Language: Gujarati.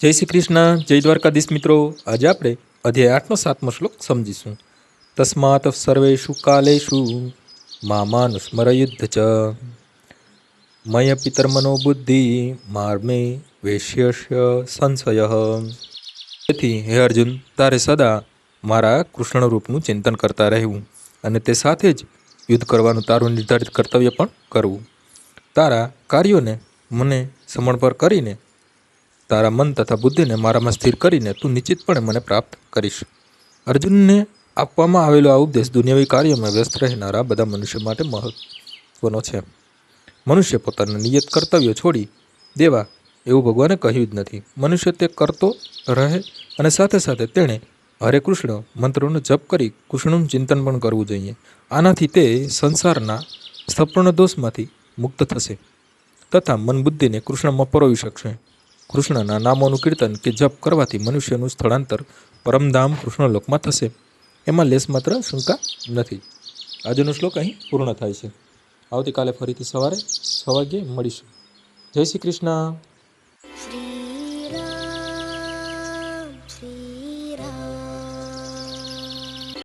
જય શ્રી કૃષ્ણ, જય દ્વારકાધીશ મિત્રો. આજે આપણે અધ્યાય આઠનો સાતમો શ્લોક સમજીશું. તસ્માત સર્વેશુ કાલેશુ મામાનુસ્મર યુદ્ધ ચ. મય પિતર્મનો બુદ્ધિ માર્મે વેશ્યસ્ય સંશય. તેથી હે અર્જુન, તારે સદા મારા કૃષ્ણ રૂપનું ચિંતન કરતા રહેવું અને તે સાથે જ યુદ્ધ કરવાનું તારું નિર્ધારિત કર્તવ્ય પણ કરવું. તારા કાર્યોને મને સમર્પણ કરીને તારા મન તથા બુદ્ધિને મારામાં સ્થિર કરીને તું નિશ્ચિતપણે મને પ્રાપ્ત કરીશ. અર્જુનને આપવામાં આવેલો આ ઉપદેશ દુનિયાવી કાર્યમાં વ્યસ્ત રહેનારા બધા મનુષ્ય માટે મહત્વનો છે. મનુષ્ય પોતાના નિયત કર્તવ્યો છોડી દેવા એવું ભગવાને કહ્યું જ નથી. મનુષ્ય તે કરતો રહે અને સાથે સાથે તેણે હરે કૃષ્ણ મંત્રોનો જપ કરી કૃષ્ણનું ચિંતન પણ કરવું જોઈએ. આનાથી તે સંસારના સંપૂર્ણ દોષમાંથી મુક્ત થશે તથા મન બુદ્ધિને કૃષ્ણમાં પરોવી શકશે. કૃષ્ણના નામોનું કીર્તન કે જપ કરવાથી મનુષ્યનું સ્થળાંતર પરમધામ કૃષ્ણલોકમાં થશે. એમાં લેસ માત્ર શંકા નથી. આજનો શ્લોક અહીં પૂર્ણ થાય છે. આવતીકાલે ફરીથી સવારે છ વાગ્યે મળીશું. જય શ્રી કૃષ્ણ.